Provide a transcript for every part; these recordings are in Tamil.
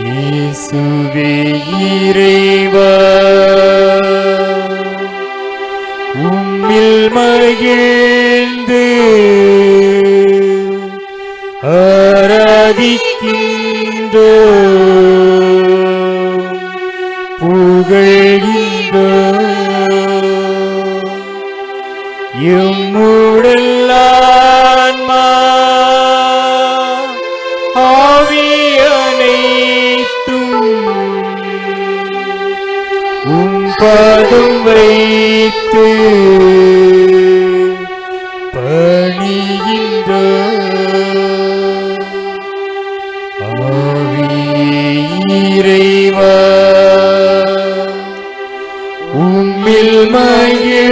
இயேசுவே இறைவா. உம்மில் மகிழ்ந்து ஆராதிக்கின்றோ உம்மில்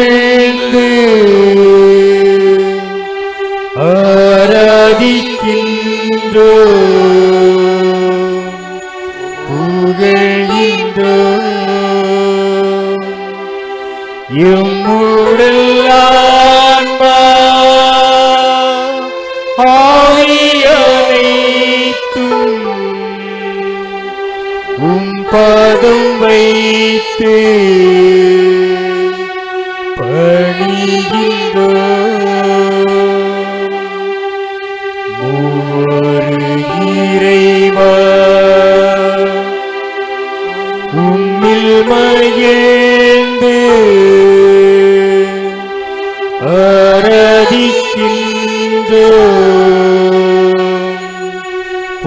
மகிழ்ந்து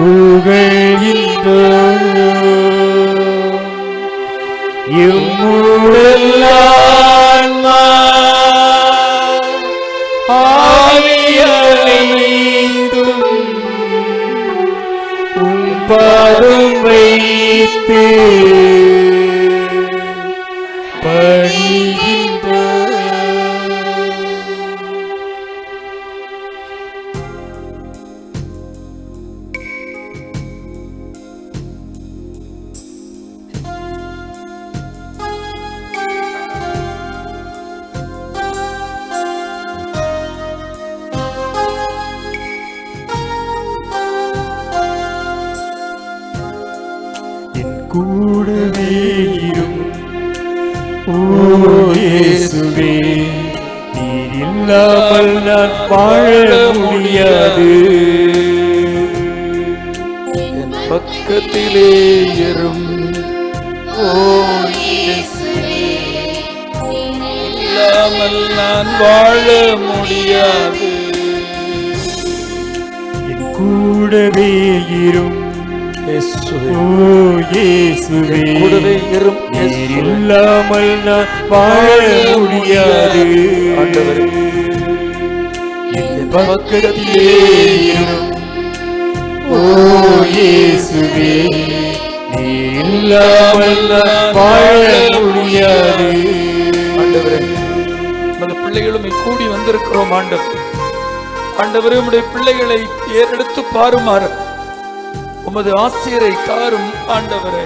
புகழ்கின்றோ. எம்முடல்லான்மா ஆவியனைத்தும் உம் பாதம் வைத்து கூடவே ஓசுவே நீர் இல்லாமல் நான் வாழ முடியாது. என் பக்கத்திலே எறும் இல்லாமல் நான் வாழ முடியாது. என் கூடவே இரும். இயேசுவே, கூடவே இரும். இல்லாமல் நான் வாழ முடியாது. பக்கத்திலே ஓ இயேசுவே இல்லாமல் நான் வாழ முடியாது. ஆண்டவரே உமது பிள்ளைகளும் கூடி வந்திருக்கிறோம் ஆண்டவர். ஆண்டவரே உம்முடைய பிள்ளைகளை ஏறெடுத்து பாருமாறு. உமது ஆசிரியரை தாரும் ஆண்டவரே.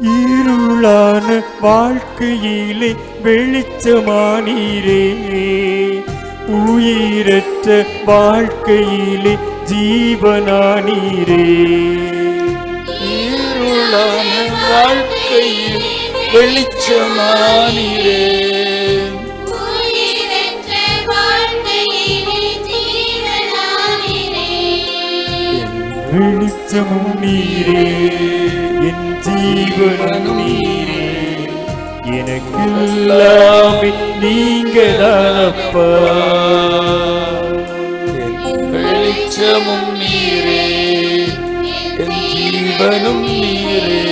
இருளான வாழ்க்கையிலே வெளிச்சமானீரே. உயிரற்ற வாழ்க்கையிலே ஜீவனானீரே. இருளான வாழ்க்கையில் வெளிச்சமானீரே. வெளிச்சமும் நீரே என் ஜீவனும் நீரே. எனக்கெல்லாமே நீங்க தானப்பா வெளிச்சமும் நீரே என் ஜீவனும் நீரே.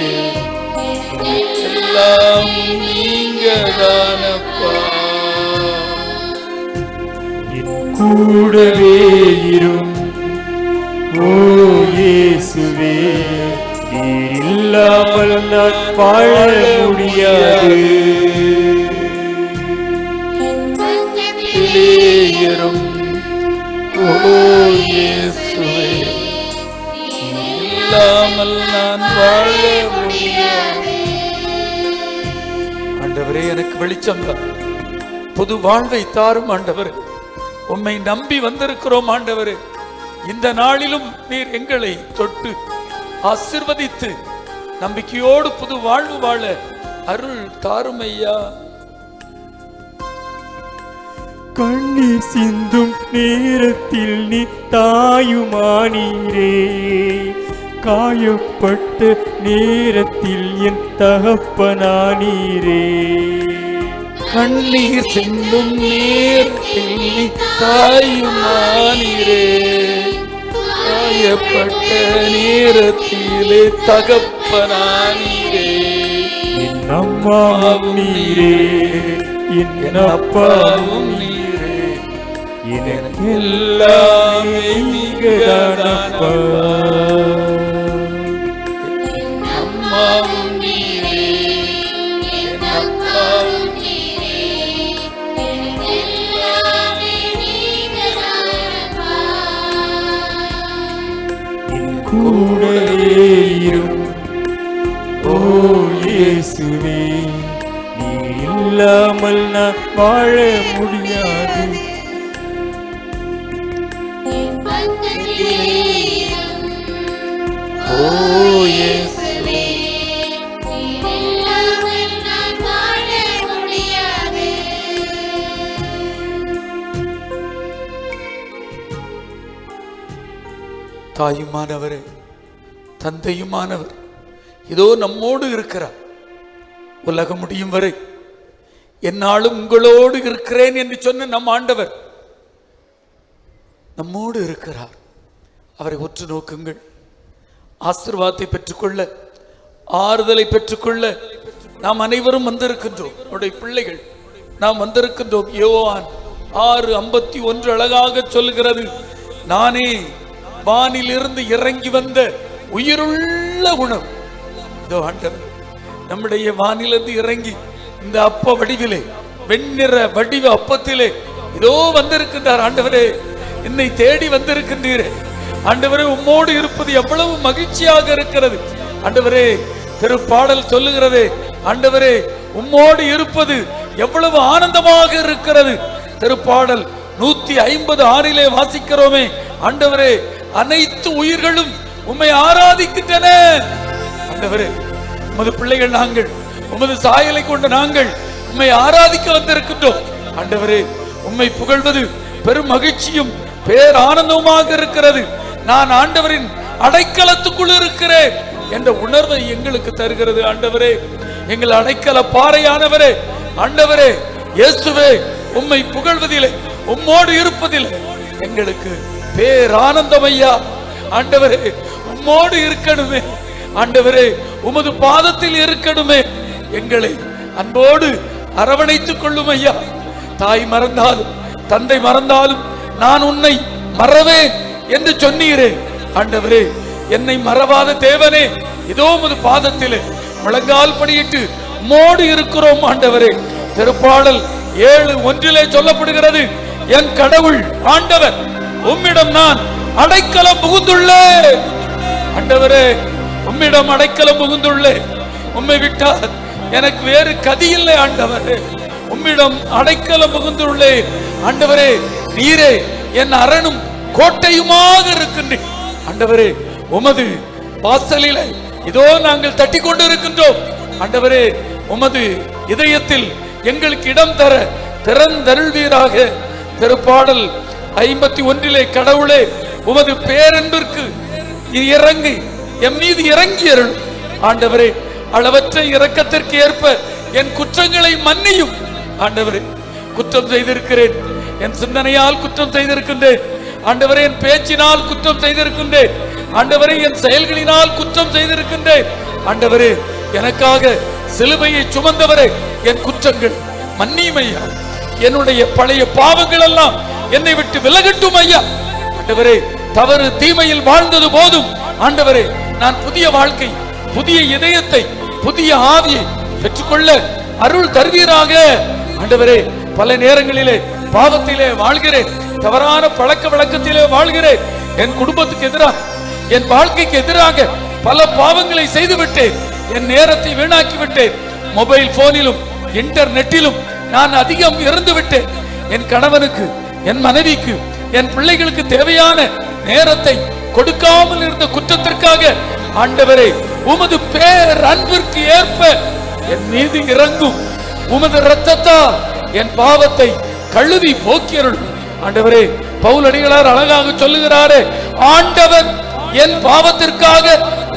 எல்லாம் நீங்க தானப்பா கூடவே இருக்கும் ஓ இயேசுவே நீர் இல்லாமல் நான் வாழ முடியாது. எறும் ஓ இயேசுவே இல்லாமல் நான் வாழ முடியாது. ஆண்டவரே எனக்கு வெளிச்சம் தான் புது வாழ்வை தாரும் ஆண்டவர். உம்மை நம்பி வந்திருக்கிறோம் ஆண்டவரே. இந்த நாளிலும் நீர் எங்களை தொட்டு ஆசிர்வதித்து நம்பிக்கையோடு புது வாழ்வு வாழ அருள் தாருமையா. கண்ணீர் சிந்தும் நேரத்தில் நீ தாயுமானீரே. காயப்பட்ட நேரத்தில் என் தகப்பனானீரே. கண்ணீர் சிந்தும் நேரத்தில் நீ தாயுமானீரே. காயப்பட்ட நேரத்திலே தகப்பனானீரே என் அம்மாவும் நீரே. என் அப்பாவும் நீரே. எனக்கு எல்லாமே நீங்கதானப்பா. கூடவே இரும். ஓ இயேசுவே நீ இல்லாமல் நான் வாழ முடியாது. ஓ இயேசுவே இல்லாமல் நான் வாழ முடியாது. தாயுமானவரே தந்தையுமானவர். இதோ நம்மோடு இருக்கிறார். உலகம் முடியும் வரை என்னாலும் உங்களோடு இருக்கிறேன் என்று சொன்ன நம் ஆண்டவர் நம்மோடு இருக்கிறார். அவரை உற்று நோக்குங்கள். ஆசிர்வாதத்தை பெற்றுக்கொள்ள ஆறுதலை பெற்றுக்கொள்ள நாம் அனைவரும் வந்திருக்கின்றோம். நம்முடைய பிள்ளைகள் நாம் வந்திருக்கின்றோம். யோவான் ஆறு ஐம்பத்தி ஒன்று அழகாக சொல்லுகிறது நானே வானிலிருந்து இறங்கி வந்த உயிருள்ள உணவு இதோ ஆண்டவர் நம்முடைய வானிலிருந்து இறங்கி இந்த அப்ப வடிவிலே வெண்ணிற வடிவ அப்பத்திலே இதோ வந்திருக்கின்றார் ஆண்டவரே என்னை தேடி வந்திருக்கின்றீரே. ஆண்டவரே உம்மோடு இருப்பது எவ்வளவு மகிழ்ச்சியாக இருக்கிறது. ஆண்டவரே திருப்பாடல் சொல்லுகிறதே ஆண்டவரே உம்மோடு இருப்பது எவ்வளவு ஆனந்தமாக இருக்கிறது. திருப்பாடல் நூத்தி ஐம்பது ஆறிலே வாசிக்கிறோமே ஆண்டவரே அனைத்து உயிர்களும் உம்மை ஆராதிக்கின்றன. ஆண்டவரே உமது பிள்ளைகள் நாங்கள் உமது சாயலை கொண்ட நாங்கள் உம்மை ஆராதிக்க வந்திருக்கின்றோம். ஆண்டவரே உம்மை புகழ்வது பெரும் மகிழ்ச்சியும் பேர் ஆனந்தமாக இருக்கிறது. நான் ஆண்டவரின் அடைக்கலத்துக்குள் இருக்கிறேன் என்ற உணர்வை எங்களுக்கு தருகிறது ஆண்டவரே. எங்கள் அடைக்கல பாறையானவரே ஆண்டவரே இயேசுவே உம்மை புகழ்வதிலே உம்மோடு இருப்பதிலே எங்களுக்கு பேரானந்தம் ஐயா. ஆண்டவரே உம்மோடு இருக்கணுமே. ஆண்டவரே உமது பாதத்தில் இருக்கணுமே. எங்களை அன்போடு அரவணைத்துக் கொள்ளும் ஐயா. தாய் மறந்தாலும் தந்தை மறந்தாலும் நான் உன்னை மறவேன் என்று சொன்னீரே. ஆண்டவரே என்னை மறவாத தேவனே இதோ உமது பாதத்திலே முழங்கால் படியிட்டு மோடு இருக்கிறோம் ஆண்டவரே. திருப்பாடல் ஏழு ஒன்றிலே சொல்லப்படுகிறது என் கடவுள் ஆண்டவர் உம்மிடம் நான் அடைக்கலம் புகுந்துள்ளே. ஆண்டவரே உம்மிடம் அடைக்கலம் புகுந்துள்ளே. உம்மை விட்டால் எனக்கு வேறு கதி இல்லை ஆண்டவரே. உம்மிடம் அடைக்கலம் புகுந்துள்ளே. ஆண்டவரே நீரே என் அரணும் கோட்டையுமாக இருக்கின்றேன். ஆண்டவரே உமது வாசலிலே இதோ நாங்கள் தட்டி கொண்டு இருக்கின்றோம் ஆண்டவரே உமது இதயத்தில் எங்களுக்கு இடம் தர திறந்தருள்வீராக. திருப்பாடல் ஐம்பத்தி ஒன்றிலே கடவுளே உமது பேரன்பிற்கு இறங்கி. என் மீது இறங்கி அருள். ஆண்டவரே அளவற்ற இரக்கத்திற்கு ஏற்ப என் குற்றங்களை மன்னியும். ஆண்டவரே குற்றம் செய்திருக்கிறேன். என் சிந்தனையால் குற்றம் செய்திருக்கின்றேன். ஆண்டவரே என் பேச்சினால் குற்றம் செய்திருக்கின்றேன். ஆண்டவரே என் செயல்களினால் குற்றம் செய்திருக்கின்றேன். ஆண்டவரே எனக்காக சிலுவையை சுமந்தவரே என் குற்றங்கள் மன்னியும் ஐயா. என்னுடைய பழைய பாவங்கள் எல்லாம் என்னை விட்டு விலகட்டும் ஐயா. ஆண்டவரே தவறு தீமையில் வாழ்ந்தது போதும். ஆண்டவரே நான் புதிய வாழ்க்கை புதிய இதயத்தை புதிய ஆவியை பெற்றுக்கொள்ள அருள் தருவீராக. ஆண்டவரே பல நேரங்களிலே பாவத்திலே வாழ்கிறேன். தவறான பழக்க வழக்கத்திலே வாழ்கிறேன். என் குடும்பத்துக்கு எதிராக என் வாழ்க்கைக்கு எதிராக பல பாவங்களை செய்து விட்டேன் என் நேரத்தை வீணாக்கி விட்டேன் மொபைல் போனிலும் இன்டர்நெட்டிலும் நான் அதிகம் இருந்து விட்டேன் என் கணவனுக்கு என் மனைவிக்கு என் பிள்ளைகளுக்கு தேவையான நேரத்தை கொடுக்காமல் இருந்த குற்றத்திற்காக ஆண்டவரே உமது பேர் அன்பிற்கு ஏற்ப என் மீது இறங்கும். உமது ரத்தத்தால் என் பாவத்தை கழுவி போக்கியருளும் ஆண்டவரே பவுல் அடிகளார் அழகாக சொல்லுகிறாரே ஆண்டவர் என் பாவத்திற்காக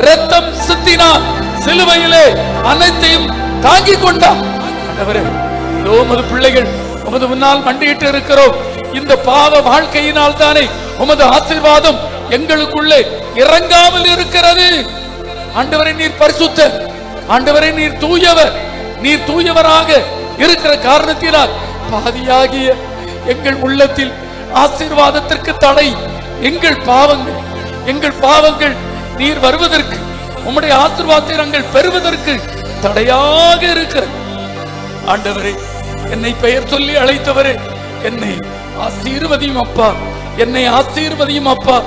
ரத்தம் சிந்தினார். சிலுவையிலே அனைத்தையும் தாங்கிக் கொண்டார். ஆண்டவரே இதோ உமது பிள்ளைகள் உமது முன்னால் மண்டியிட்டு இருக்கிறோம் இந்த பாவ வாழ்க்கையினால் தானே உமது ஆசீர்வாதம் எங்களுக்குள்ளே இறங்காமல் இருக்கிறது. ஆண்டவரை நீர் பரிசுத்த ஆண்டவரை நீர் தூயவர். நீர் தூயவராக இருக்கிற காரணத்தினால் பாதியாகிய எங்கள் உள்ளத்தில் ஆசீர்வாதத்திற்கு தடை. எங்கள் பாவங்கள் எங்கள் பாவங்கள் நீர் வருவதற்கு உம்முடைய ஆசீர்வாதத்தை நாங்கள் பெறுவதற்கு தடையாக இருக்கிறது. ஆண்டவரே என்னை பெயர் சொல்லி அழைத்தவரே என்னை ஆசீர்வதியும் அப்பா. என்னை ஆசீர்வதியும் அப்பா.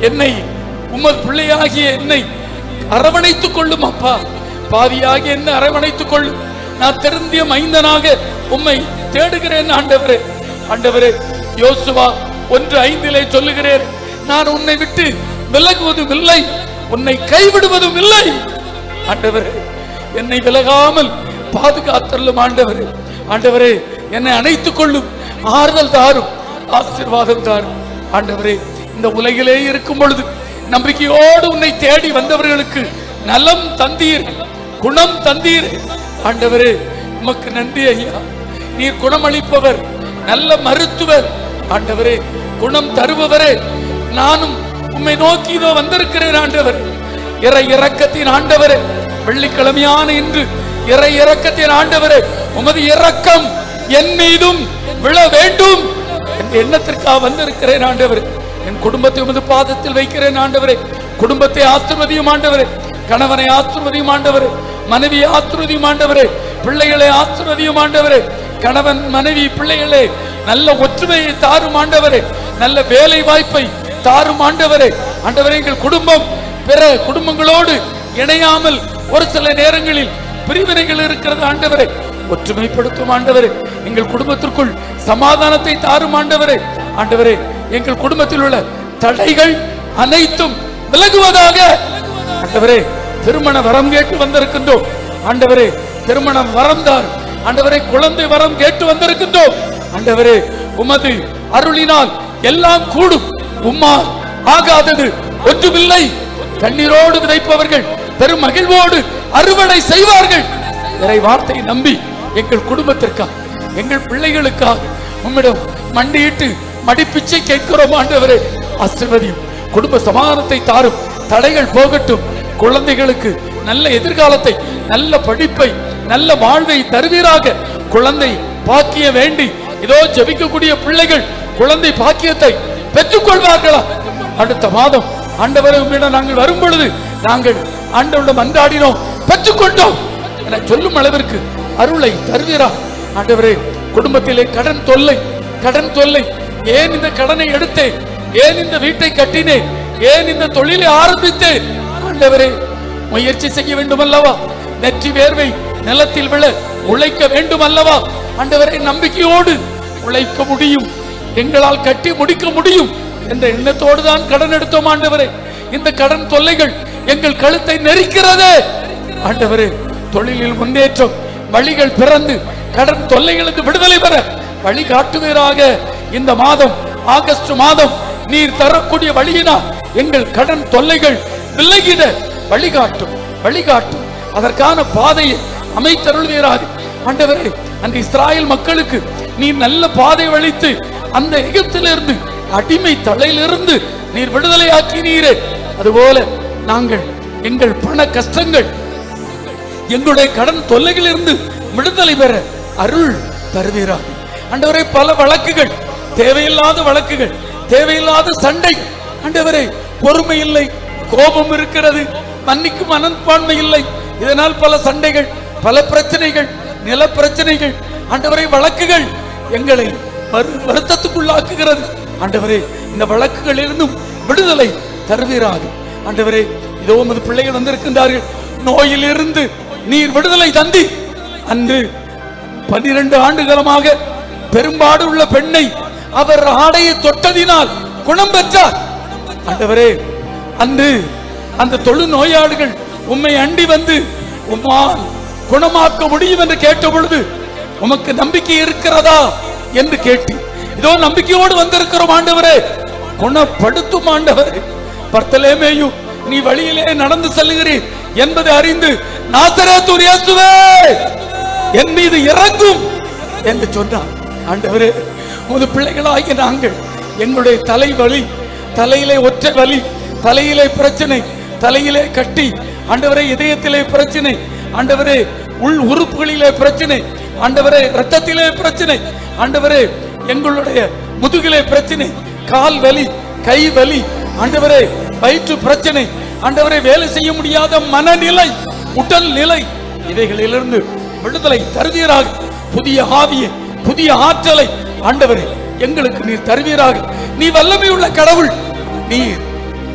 என்னை உமது பிள்ளையாகிய என்னை அரவணைத்துக் கொள்ளும் அப்பா. பாவியாகிய என்னை அரவணைத்துக் கொள்ளும் நான் திருந்திய மைந்தனாக உம்மை தேடுகிறேன் ஆண்டவரே. ஆண்டவரே யோசுவா ஒன்று ஐந்திலே சொல்லுகிறேன். நான் உன்னை விட்டு விலகுவதும் இல்லை உன்னை கைவிடுவதும் இல்லை ஆண்டவரே என்னை விலகாமல் பாதுகாத்தருளும் ஆண்டவரே. ஆண்டவரே என்னை அணைத்துக் கொள்ளும். ஆறுதல் தாரும். ஆசீர்வாதம் தாரும். ஆண்டவரே இந்த உலகிலே இருக்கும் பொழுது நம்பிக்கையோடு உன்னை தேடி வந்தவர்களுக்கு நலம் தந்தீர் குணம் தந்தீர். ஆண்டவரே உமக்கு நன்றி ஐயா. நீர் குணமளிப்பவர் நல்ல மருத்துவர். ஆண்டவரே குணம் தருபவரே. நானும் உம்மை நோக்கி இதோ வந்திருக்கிறேன் ஆண்டவர். இறை இறக்கத்தின் ஆண்டவரே. வெள்ளிக்கிழமையான இன்று இறை இறக்கத்தின் ஆண்டவரே. உமது இறக்கம் என் மீதும் விழ வேண்டும். என்ற எண்ணத்திற்காக வந்திருக்கிறேன் ஆண்டவர். என் குடும்பத்தை உமது பாதத்தில் வைக்கிறேன் ஆண்டவரே. குடும்பத்தை ஆசிர்வதியும் ஆண்டவரே. கணவனை ஆசிர்வதியும் ஆண்டவரே. மனைவி ஆசிர்வதியும் ஆண்டவரே. பிள்ளைகளை ஆசிர்வதியும் ஆண்டவரே. கணவன் மனைவி பிள்ளைகளே நல்ல ஒற்றுமையை தாரும் ஆண்டவரே. நல்ல வேலை வாய்ப்பை தாரும் ஆண்டவரே. ஆண்டவரே எங்கள் குடும்பம் பிற குடும்பங்களோடு இணையாமல் ஒரு சில நேரங்களில் பிரிவினைகள் இருக்கிறது ஆண்டவரே. ஒற்றுமைப்படுத்தும் ஆண்டவரே. எங்கள் குடும்பத்திற்குள் சமாதானத்தை தாரும் ஆண்டவரே. ஆண்டவரே எங்கள் குடும்பத்தில் உள்ள தடைகள் அனைத்தும் விலகுவதாக ஆண்டவரே திருமண வரம் கேட்டு வந்திருக்கின்றோம். ஆண்டவரே திருமணம் வரந்தார். ஆண்டவரே குழந்தை வரம் கேட்டு வந்திருக்கின்றோம். ஆண்டவரே உமது அருளினால் எல்லாம் கூடும். உம்மா ஆகாதது ஒன்றுமில்லை. கண்ணீரோடு விதைப்பவர்கள் பெரும் மகிழ்வோடு அறுவடை செய்வார்கள். இறை வார்த்தையை நம்பி எங்கள் குடும்பத்திற்காக எங்கள் பிள்ளைகளுக்காக உம்மிடம் மண்டியிட்டு மடிப்பிச்சை கேட்கிறோம் ஆண்டவரே. ஆசிர்வதியும். குடும்ப சமாதானத்தை தாரும். தடைகள் போகட்டும். குழந்தைகளுக்கு நல்ல எதிர்காலத்தை நல்ல படிப்பை நல்ல வாழ்வை தருவீராக. குழந்தை பாக்கிய வேண்டி இதோ ஜெபிக்கக்கூடிய பிள்ளைகள் குழந்தை பாக்கியத்தை பெற்றுக்கொள்வார்களா? அடுத்த மாதம் ஆண்டவரை உம்மிடம் நாங்கள் வரும் பொழுது நாங்கள் ஆண்டவரிடம் மன்றாடினோம் பெற்றுக்கொண்டோம். என சொல்லும் அளவிற்கு அருளை தருவீரா? ஆண்டவரே குடும்பத்திலே கடன் தொல்லை கடன் தொல்லை. ஏன் இந்த கடனை எடுத்தேன்? ஏன் இந்த வீட்டை கட்டினேன்? ஏன் இந்த தொழிலை ஆரம்பித்தேன்? ஆண்டவரே முயற்சி செய்ய வேண்டும் அல்லவா நெற்றி வேர்வை நிலத்தில் விழ உழைக்க வேண்டும் அல்லவா ஆண்டவரை நம்பிக்கையோடு உழைக்க முடியும். எங்களால் கட்டி முடிக்க முடியும். என்ற எண்ணத்தோடு தான் கடன் எடுத்தோம் ஆண்டவரே. இந்த கடன் தொல்லைகள் எங்கள் கழுத்தை நெரிக்கிறதே. ஆண்டவரே தொழிலில் முன்னேற்றம் வழிகள் பிறந்து கடன் தொல்லைகளுக்கு விடுதலை பெற வழி காட்டுவீராக. இந்த மாதம் ஆகஸ்ட் மாதம் நீர் தரக்கூடிய வழியினால் எங்கள் கடன் தொல்லைகள் விலகிட வழிகாட்டும் வழிகாட்டும் அதற்கான பாதையை அமைத்தருள்வீராக. ஆண்டவரே அந்த இஸ்ராயல் மக்களுக்கு நீர் நல்ல பாதை வழித்து அந்த எகிப்திலிருந்து அடிமை தலையிலிருந்து நீர் விடுதலையாக்கினீரே. அதுபோல நாங்கள் எங்கள் பண கஷ்டங்கள் எங்களுடைய கடன் தொல்லைகளிலிருந்து விடுதலை பெற அருள் தருவீராக. ஆண்டவரே பல வழக்குகள் தேவையில்லாத வழக்குகள் தேவையில்லாத சண்டை. ஆண்டவரே பொறுமை இல்லை கோபம் இருக்கிறது மன்னிக்கும் மனப்பான்மை இல்லை. இதனால் பல சண்டைகள் பல பிரச்சனைகள் நில பிரச்சனைகள் ஆண்டவரை வழக்குகள் எங்களை வரு- வருத்தத்துக்குள்ளாக்குகிறது. ஆண்டவரே இந்த வழக்குகளிலிருந்தும் விடுதலை தருவீராக. ஆண்டவரே இதோ உமது பிள்ளைகள் வந்திருக்கின்றார்கள். நோயிலிருந்து நீர் விடுதலை தந்தி அன்று பன்னிரண்டு ஆண்டு காலமாக பெரும்பாடு உள்ள பெண்ணை அவர் ஆடையை தொட்டதினால் குணம் பெற்றார். ஆண்டவரே அன்று அந்த தொழு நோயாளிகள் உம்மை அண்டி வந்து உம்மால் குணமாக்க முடியும் என்று கேட்ட பொழுது உமக்கு நம்பிக்கை இருக்கிறதா? என்று கேட்டு இதோ நம்பிக்கையோடு வந்திருக்கிறோம் ஆண்டவரே. குணப்படுத்தும் ஆண்டவரே. பர்த்தலேமேயு நீ வழியிலே நடந்து செல்லுகிறீர் என்பதை அறிந்து நாசரே இயேசுவே! என் மீது இறங்கும் என்று சொன்னார். ஆண்டவரே உமது பிள்ளைகளாகிய நாங்கள் எங்களுடைய தலை வலி தலையிலே ஒற்றை வலி தலையிலே பிரச்சனை தலையிலே கட்டி ஆண்டவரே இதயத்திலே பிரச்சனை ஆண்டவரே உள் உறுப்புகளிலே பிரச்சனை ஆண்டவரே ரத்தத்திலே பிரச்சனை ஆண்டவரே எங்களுடைய முதுகிலே பிரச்சனை கால் வலி கை வலி ஆண்டவரே வயிற்று பிரச்சனை ஆண்டவரே வேலை செய்ய முடியாத மனநிலை உடல் நிலை இவைகளிலிருந்து விடுதலை தருவீராக. புதிய ஆவியை புதிய ஆற்றலை ஆண்டவரே எங்களுக்கு நீர் தருவீராக. நீ வல்லமை உள்ள கடவுள். நீர்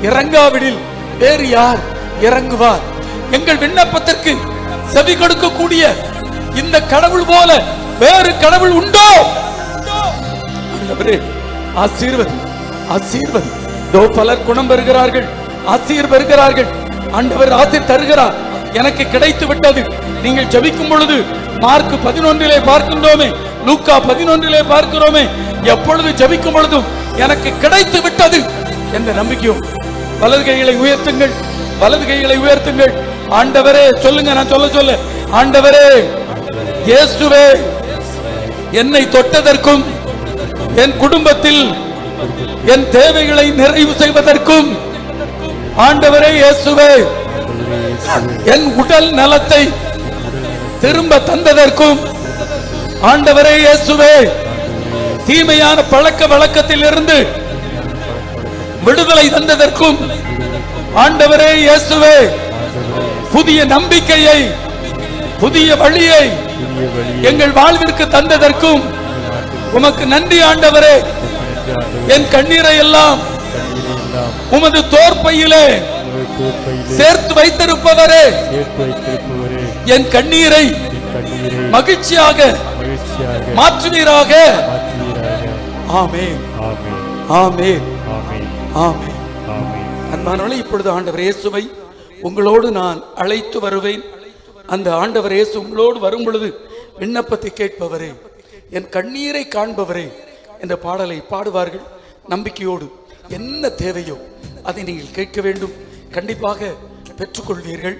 இறங்காவிடில் வேறு யார் இறங்குவார். எங்கள் விண்ணப்பத்திற்கு செவி கொடுக்கக்கூடிய இந்த கடவுள் போல வேறு கடவுள் உண்டோ? ஆண்டவரே ஆசீர்வதி ஆசீர்வதி. இதோ பலர் குணம் பெறுகிறார்கள் ஆசீர் பெறுகிறார்கள். ஆண்டவர் ஆசீர் தருகிறார். எனக்கு கிடைத்து விட்டது. நீங்கள் ஜபிக்கும் பொழுது மார்க் பதினொன்றிலே பார்க்கின்றோமே லூக்கா பதினொன்றிலே பார்க்கிறோமே எப்பொழுது ஜபிக்கும் பொழுதும் எனக்கு கிடைத்து விட்டது என்ற நம்பிக்கையும் வலது கைகளை உயர்த்துங்கள் வலது கைகளை உயர்த்துங்கள். ஆண்டவரே சொல்லுங்க நான் சொல்ல சொல்ல. ஆண்டவரே இயேசுவே என்னை தொட்டதற்கும் என் குடும்பத்தில் என் தேவைகளை நிறைவு செய்வதற்கும். ஆண்டவரே இயேசுவே என் உடல் நலத்தை திரும்ப தந்ததற்கும் ஆண்டவரே இயேசுவே தீமையான பழக்க வழக்கத்தில் இருந்து விடுதலை தந்ததற்கும் ஆண்டவரே இயேசுவே புதிய நம்பிக்கையை புதிய வழியை எங்கள் வாழ்விற்கு தந்ததற்கும் உமக்கு நன்றி ஆண்டவரே. என் கண்ணீரை எல்லாம் உமது தோற்பையிலே சேர்த்து வைத்திருப்பவரே. என் கண்ணீரை மகிழ்ச்சியாக மாற்றுவீராக. ஆமென். ஆமென். ஆமென். அன்பானவர்களே இப்பொழுது ஆண்டவர் இயேசுவை உங்களோடு நான் அழைத்து வருவேன். அந்த ஆண்டவர் இயேசு உங்களோடு வரும் பொழுது விண்ணப்பத்தை கேட்பவரே என் கண்ணீரை காண்பவரே என்ற பாடலை பாடுவார்கள். நம்பிக்கையோடு என்ன தேவையோ அதை நீங்கள் கேட்க வேண்டும். கண்டிப்பாக பெற்றுக்கொள்வீர்கள்.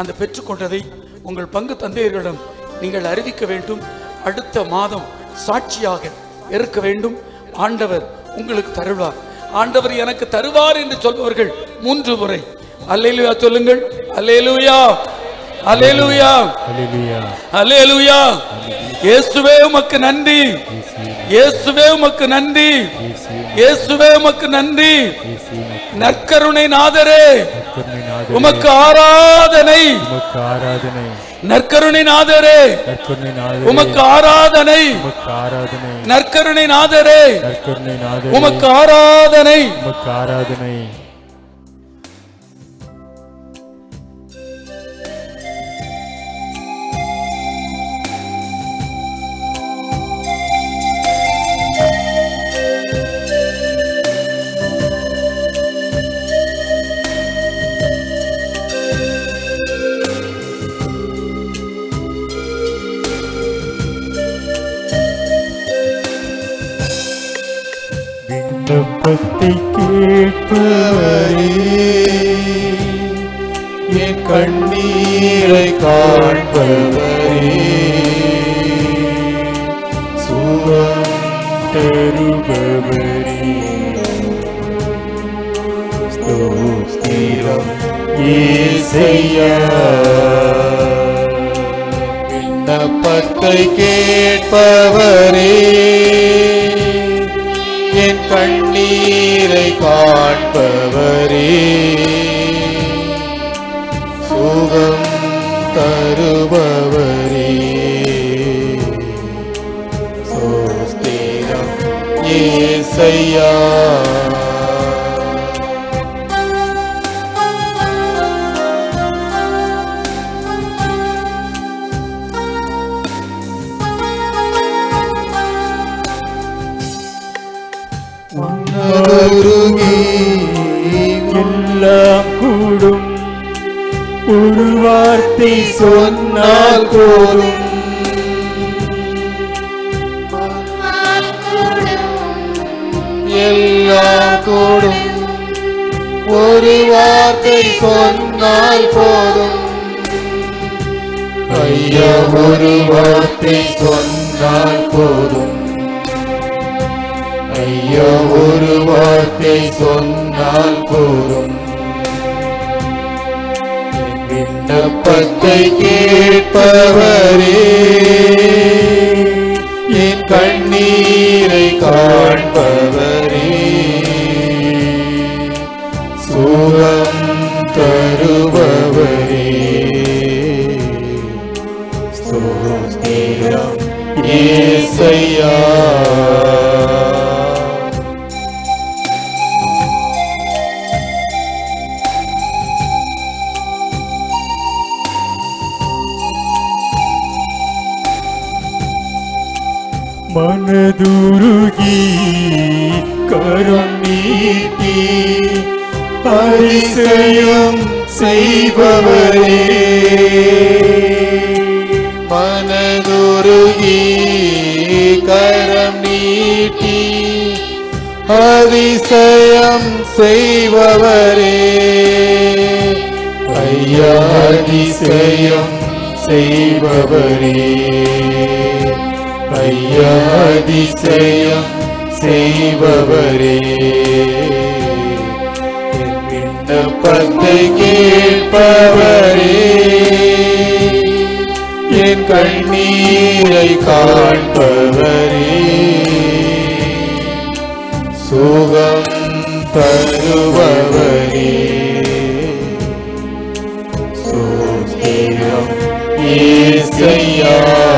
அந்த பெற்றுக்கொண்டதை உங்கள் பங்கு தந்தையர்களிடம் நீங்கள் அறிவிக்க வேண்டும். அடுத்த மாதம் சாட்சியாக இருக்க வேண்டும். ஆண்டவர் உங்களுக்கு தருவார். ஆண்டவர் எனக்கு தருவார் என்று சொல்பவர்கள் மூன்று முறை. அல்லேலுயா சொல்லுங்கள். அல்லேலுயா. அலேலுயா அலேலுயா இயேசுவே உமக்கு நன்றி. இயேசுவே உமக்கு நன்றி. இயேசுவே உமக்கு நன்றி. நற்கருணை நாதரே. உமக்கு ஆராதனை. உமக்கு ஆராதனை. நற்கருணை நாதரே. உமக்கு ஆராதனை. நற்கருணை நாதரே. உமக்கு ஆராதனை. உமக்கு ஆராதனை. என் கண்ணீரை காண்பவரே. சுகம் தருபவரே. சோஸ்திரம் ஏசையா. உருகி எல்லாம் கூடும் ஒரு வார்த்தை சொன்னால் போதும். எல்லாம் கூடும். ஒரு வார்த்தை சொன்னால் போதும். ஐயா ஒரு வார்த்தை சொன்னால் போதும். ஐயோ ஒரு வார்த்தை சொன்னால் போதும். விண்ணப்பத்தை கேட்பவரே என் கண்ணீரை காண்பவரே. சுகம் தருபவரே. ஸ்தோத்திரம் ஏசையா. மனதுருகி கரம் நீட்டி அதிசயம் செய்பவரே. மனதுருகி கரம் நீட்டி அதிசயம் செய்பவரே. ஐயா அதிசயம் செய்பவரே. ஐயா அதிசயம் செய்பவரே விண்ணப்பத்தை கேட்பவரே. என் கண்ணீரை காண்பவரே. சுகம் தருபவரே. சோஸ்திரம் ஏசையா.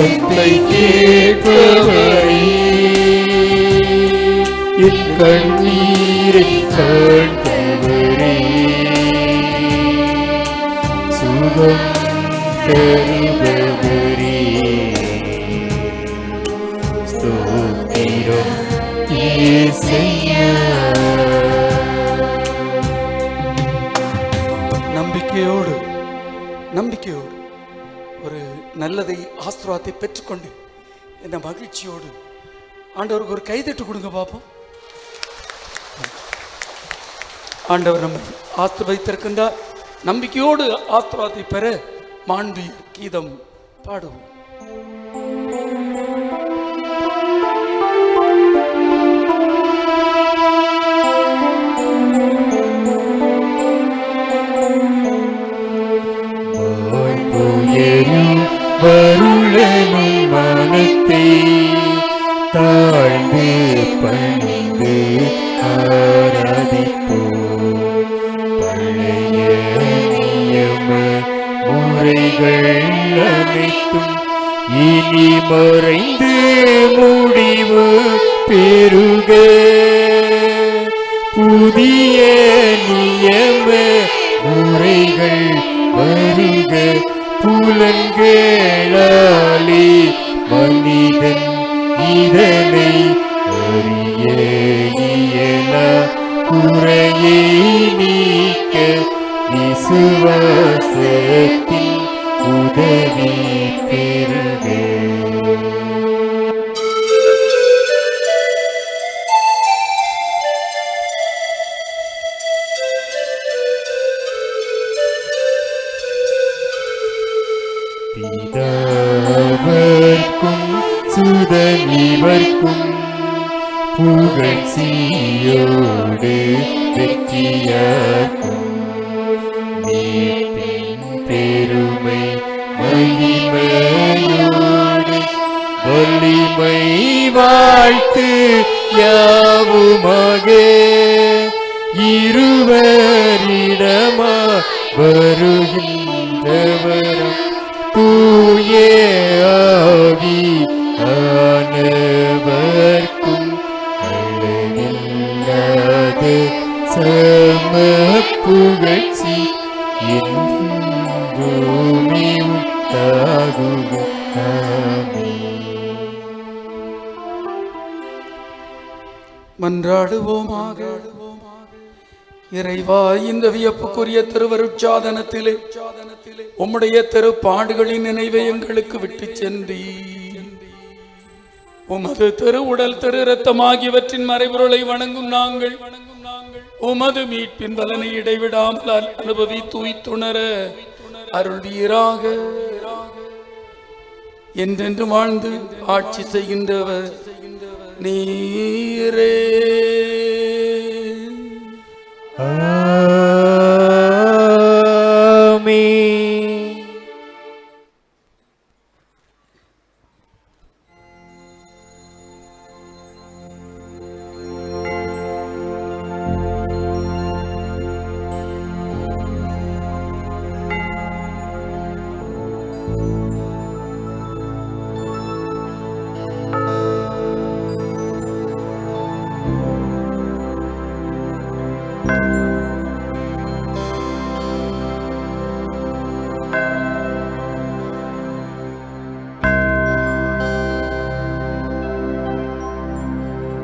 விண்ணப்பத்தை கேட்பவரே என் கண்ணீரை சுகம் தருபவரே. ஸ்தோத்திரம் ஏசையா நம்பிக்கையோடு நம்பிக்கையோடு. உள்ளதை ஆசீர்வாதத்தை பெற்றுக்கொண்டு இந்த மகிழ்ச்சியோடு. ஆண்டவருக்கு ஒரு கைதட்டு கொடுங்க பார்ப்போம் ஆண்டவர் நம்ம ஆசீர்வதித்திருக்கின்றார். நம்பிக்கையோடு ஆசீர்வாதத்தை பெற மாண்பி கீதம் பாடுவோம். வருளனும் மனத்தை தாழ்ந்து பணிந்து ஆராதிப்போம். பழைய நியம முறைகள் அனைத்தும் இனி மறைந்து முடிவு பெருக புதிய நியம முறைகள் வருக. புலன்களாலே மனிதன் இதனை அறிய குறையை நீக்க விசுவாசத்தின் இடமா வருகின்றவரம் தூய ஆவி ஆனவர்க்கும் அழகில்லாத சம புகழ்ச்சி என்றுமே உண்டாகுக மன்றாடுவோமாக. இறைவா இந்த வியப்புக்குரிய திருவருட்சாதனத்திலே உம்முடைய திருப்பாடுகளின் நினைவை எங்களுக்கு விட்டு சென்றி. உமது திரு உடல் திரு ரத்தம் ஆகியவற்றின் மறைபொருளை வணங்கும் நாங்கள் உமது மீட்பின் பலனை இடைவிடாமல் அனுபவி தூய்த்துணர அருள்வீராக. என்றென்று வாழ்ந்து ஆட்சி செய்கின்றவர் நீரே.